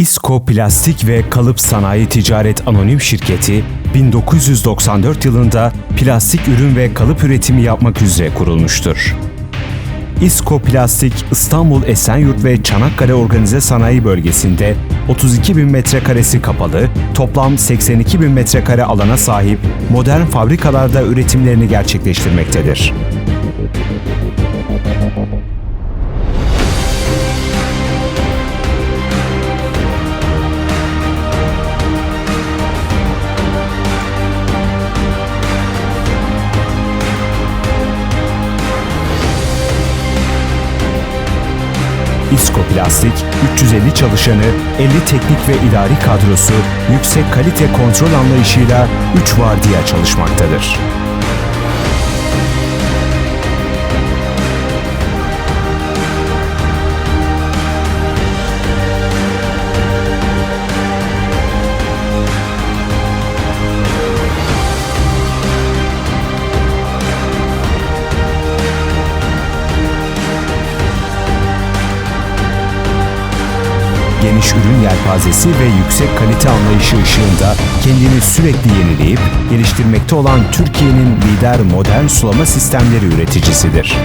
İSKO Plastik ve Kalıp Sanayi Ticaret Anonim Şirketi 1994 yılında plastik ürün ve kalıp üretimi yapmak üzere kurulmuştur. İSKO Plastik, İstanbul Esenyurt ve Çanakkale Organize Sanayi Bölgesi'nde 32 bin metrekaresi kapalı, toplam 82 bin metrekare alana sahip modern fabrikalarda üretimlerini gerçekleştirmektedir. İSKO Plastik, 350 çalışanı, 50 teknik ve idari kadrosu, yüksek kalite kontrol anlayışıyla 3 vardiya çalışmaktadır. Geniş ürün yelpazesi ve yüksek kalite anlayışı ışığında kendini sürekli yenileyip geliştirmekte olan Türkiye'nin lider modern sulama sistemleri üreticisidir.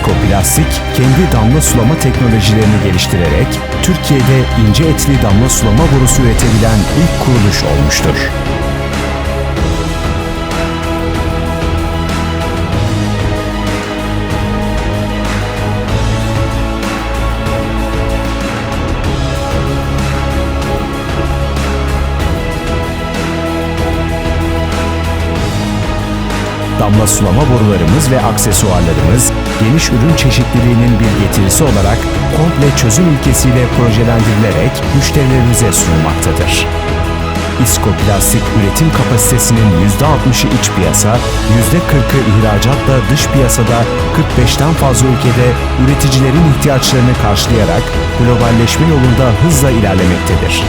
İSKO Plastik, kendi damla sulama teknolojilerini geliştirerek Türkiye'de ince etli damla sulama borusu üretebilen ilk kuruluş olmuştur. Damla sulama borularımız ve aksesuarlarımız geniş ürün çeşitliliğinin bir getirisi olarak komple çözüm ilkesiyle projelendirilerek müşterilerimize sunulmaktadır. İSKO Plastik üretim kapasitesinin %60'ı iç piyasa, %40'ı ihracatla dış piyasada 45'ten fazla ülkede üreticilerin ihtiyaçlarını karşılayarak globalleşme yolunda hızla ilerlemektedir.